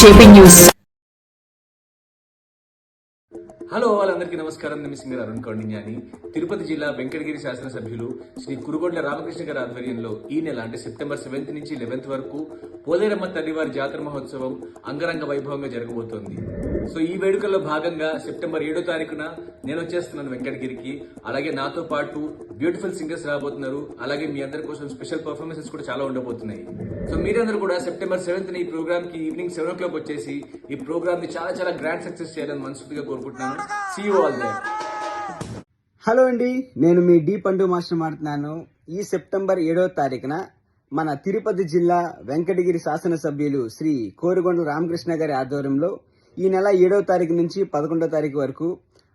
JP news. Hello వాళ్ళందరికీ నమస్కారం. నేను సింగర్ అరుణ్ కౌండిన్యాని. తిరుపతి జిల్లా వెంకటగిరి శాసనసభ్యులు శ్రీ కురుగొండ్ల రామకృష్ణ గారి ఆధ్వర్యంలో ఈ నెల అంటే సెప్టెంబర్ సెవెంత్ నుంచి లెవెన్త్ వరకు పోలేరమ్మ తల్లివారి జాతర మహోత్సవం అంగరంగ వైభవంగా జరగబోతోంది. సో ఈ వేడుకల్లో భాగంగా సెప్టెంబర్ ఏడో తారీఖున నేను వచ్చేస్తున్నాను వెంకటగిరికి. అలాగే నాతో పాటు బ్యూటిఫుల్ సింగర్స్ రాబోతున్నారు. అలాగే మీ అందరి కోసం స్పెషల్ పర్ఫార్మెన్సెస్ కూడా చాలా ఉండబోతున్నాయి. సో మీరందరూ కూడా సెప్టెంబర్ సెవెంత్ ఈ ప్రోగ్రామ్కి ఈవినింగ్ సెవెన్ ఓ క్లాక్ వచ్చేసి ఈ ప్రోగ్రామ్ని చాలా చాలా గ్రాండ్ సక్సెస్ చేయాలని మనస్ఫూర్తిగా కోరుకుంటున్నాను. See you all there hello అండి నేను మీ డి పండు మాస్టర్ మాట్లాడుతున్నాను. ఈ సెప్టెంబర్ ఏడవ తారీఖున మన తిరుపతి జిల్లా వెంకటగిరి శాసనసభ్యులు శ్రీ కోరుగొండ రామకృష్ణ గారి ఆధ్వర్యంలో ఈ నెల ఏడవ తారీఖు నుంచి పదకొండవ తారీఖు వరకు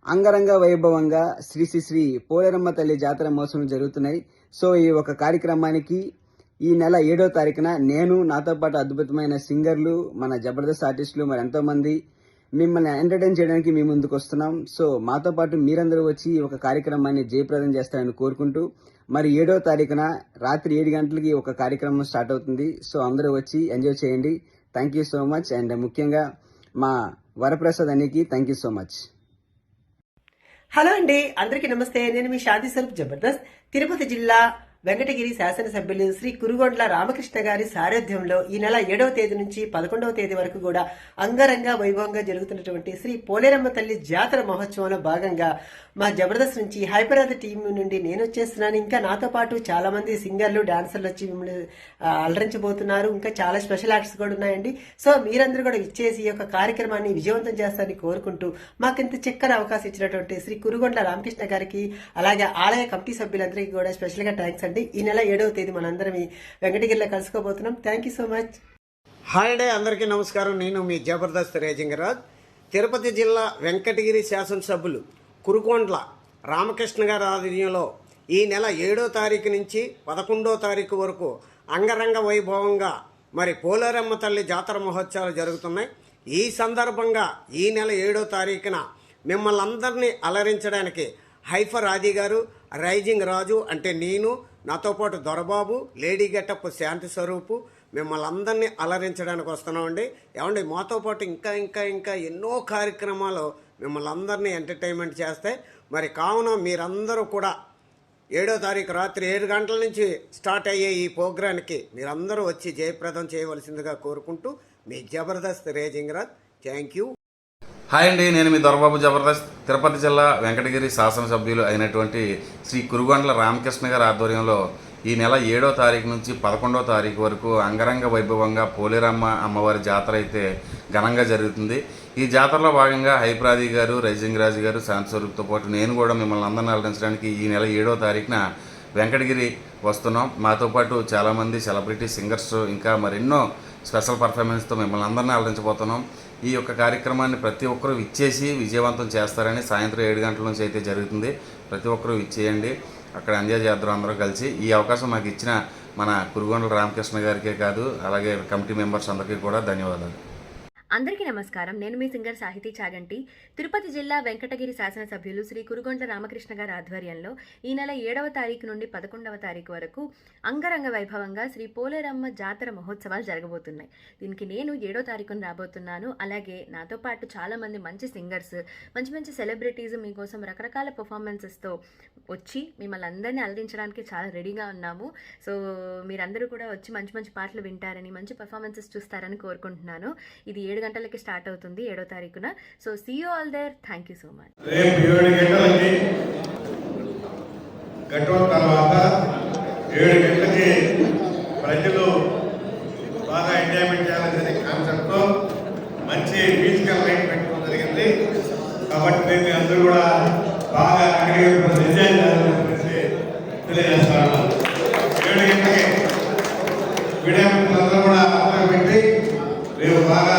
అంగరంగ వైభవంగా శ్రీ శ్రీ శ్రీ పోలేరమ్మ తల్లి జాతర మహోత్సవం జరుగుతున్నాయి. సో ఈ ఒక కార్యక్రమానికి ఈ నెల ఏడో తారీఖున నేను నాతో పాటు అద్భుతమైన సింగర్లు మన జబర్దస్త్ ఆర్టిస్టులు మరి ఎంతోమంది మిమ్మల్ని ఎంటర్టైన్ చేయడానికి మేము ముందుకు వస్తున్నాం. సో మాతో పాటు మీరందరూ వచ్చి ఈ ఒక కార్యక్రమాన్ని జయప్రదం చేస్తారని కోరుకుంటూ మరి ఏడో తారీఖున రాత్రి ఏడు గంటలకి ఒక కార్యక్రమం స్టార్ట్ అవుతుంది. సో అందరూ వచ్చి ఎంజాయ్ చేయండి. Thank you so much and ముఖ్యంగా మా Varaprasad అనికి thank you so much hello అండి అందరికీ నమస్తే. నేను మీ శాంతి స్వరూప్ జబర్దస్త్. తిరుపతి జిల్లా వెంకటగిరి శాసనసభ్యులు శ్రీ కురుగొండ్ల రామకృష్ణ గారి సారథ్యంలో ఈ నెల ఏడవ తేదీ నుంచి పదకొండవ తేదీ వరకు కూడా అంగరంగ వైభవంగా జరుగుతున్నటువంటి శ్రీ పోలేరమ్మ తల్లి జాతర మహోత్సవంలో భాగంగా మా జబర్దస్త్ నుంచి హైపరాద్ టీం నుండి నేను వచ్చేస్తున్నాను. ఇంకా నాతో పాటు చాలా మంది సింగర్లు డాన్సర్లు వచ్చి మిమ్మల్ని అలరించబోతున్నారు. ఇంకా చాలా స్పెషల్ యాక్ట్స్ కూడా ఉన్నాయండి. సో మీరందరూ కూడా ఇచ్చేసి ఈ యొక్క కార్యక్రమాన్ని విజయవంతం చేస్తారని కోరుకుంటూ మాకు ఇంత చక్కని అవకాశం ఇచ్చినటువంటి శ్రీ కురుగొండ్ల రామకృష్ణ గారికి అలాగే ఆలయ కమిటీ సభ్యులందరికీ కూడా స్పెషల్గా థ్యాంక్స్ అండి. ఈ నెల ఏడవ తేదీ మనందరం వెంకటగిరిలో కలుసుకోబోతున్నాం. Thank you so much hi అందరికీ నమస్కారం. నేను మీ జబర్దస్త్ రేజింగరాజ్. తిరుపతి జిల్లా వెంకటగిరి శాసనసభ్యులు కురుకొండ్ల రామకృష్ణ గారి ఆధ్వర్యంలో ఈ నెల ఏడో తారీఖు నుంచి పదకొండో తారీఖు వరకు అంగరంగ వైభవంగా మరి పోలేరమ్మ తల్లి జాతర మహోత్సవాలు జరుగుతున్నాయి. ఈ సందర్భంగా ఈ నెల ఏడో తారీఖున మిమ్మల్ని అందరినీ అలరించడానికి హైఫర్ ఆది గారు రైజింగ్ రాజు అంటే నేను నాతో పాటు దొరబాబు లేడీ గెటప్ శాంతి స్వరూపు మిమ్మల్ని అందరినీ అలరించడానికి వస్తున్నామండి. ఏమండి మాతో పాటు ఇంకా ఇంకా ఇంకా ఎన్నో కార్యక్రమాలు మిమ్మల్ని అందరినీ ఎంటర్టైన్మెంట్ చేస్తాయి మరి కావున మీరందరూ కూడా ఏడో తారీఖు రాత్రి ఏడు గంటల నుంచి స్టార్ట్ అయ్యే ఈ ప్రోగ్రాంకి మీరందరూ వచ్చి జయప్రదం చేయవలసిందిగా కోరుకుంటూ మీ Jabardasth raging Raj thank you. Hi అండి నేను మీ దొరబాబు జబర్దస్త్. తిరుపతి జిల్లా వెంకటగిరి శాసనసభ్యులు అయినటువంటి శ్రీ కురుగొండల రామకృష్ణ గారి ఆధ్వర్యంలో ఈ నెల ఏడో తారీఖు నుంచి పదకొండో తారీఖు వరకు అంగరంగ వైభవంగా పోలేరమ్మ అమ్మవారి జాతర అయితే ఘనంగా జరుగుతుంది. ఈ జాతరలో భాగంగా హైప్రాది గారు రైజింగ్ రాజు గారు శాంతి స్వరూప్తో పాటు నేను కూడా మిమ్మల్ని అందరిని అలరించడానికి ఈ నెల ఏడో తారీఖున వెంకటగిరి వస్తున్నాం. మాతో పాటు చాలామంది సెలబ్రిటీ సింగర్స్ ఇంకా మరెన్నో స్పెషల్ పర్ఫార్మెన్స్తో మిమ్మల్ని అందరినీ అలరించబోతున్నాం ఈ యొక్క కార్యక్రమాన్ని ప్రతి ఒక్కరూ ఇచ్చేసి విజయవంతం చేస్తారని సాయంత్రం ఏడు గంటల నుంచి అయితే జరుగుతుంది. ప్రతి ఒక్కరూ ఇచ్చేయండి అక్కడ ఎంజాయ్ చేద్దరు అందరూ కలిసి. ఈ అవకాశం మాకు ఇచ్చిన మన కురుగొండల రామకృష్ణ గారికే కాదు అలాగే కమిటీ మెంబర్స్ అందరికీ కూడా ధన్యవాదాలు. అందరికీ నమస్కారం. నేను మీ సింగర్ సాహితీ చాగంటి. తిరుపతి జిల్లా వెంకటగిరి శాసనసభ్యులు శ్రీ కురుగొండ్ల రామకృష్ణ గారి ఆధ్వర్యంలో ఈ నెల ఏడవ తారీఖు నుండి పదకొండవ తారీఖు వరకు అంగరంగ వైభవంగా శ్రీ పోలేరమ్మ జాతర మహోత్సవాలు జరగబోతున్నాయి. దీనికి నేను ఏడో తారీఖున రాబోతున్నాను. అలాగే నాతో పాటు చాలా మంది మంచి సింగర్స్ మంచి మంచి సెలబ్రిటీస్ మీకోసం రకరకాల పర్ఫార్మెన్సెస్తో వచ్చి మిమ్మల్ని అందరినీ అలరించడానికి చాలా రెడీగా ఉన్నాము. సో మీరందరూ కూడా వచ్చి మంచి మంచి పాటలు వింటారని మంచి పర్ఫార్మెన్సెస్ చూస్తారని కోరుకుంటున్నాను. ఇది ఏడు గంటలకి స్టార్ట్ అవుతుంది ఏడో తారీఖున. So see you all there thank you so much తర్వాత ఏడు గంటలకి ప్రజలు బాగా ఎంజాయ్మెంట్ చేయాలనే కాన్సెప్ట్తో మంచి మ్యూజికల్ లైట్ పెట్టుకోవడం జరిగింది. కాబట్టి దీన్ని అందరూ కూడా బాగా ఎంజాయ్ తెలియజేస్తాను ఏడు గంటలకి మీడియా కూడా పెట్టి రేపు బాగా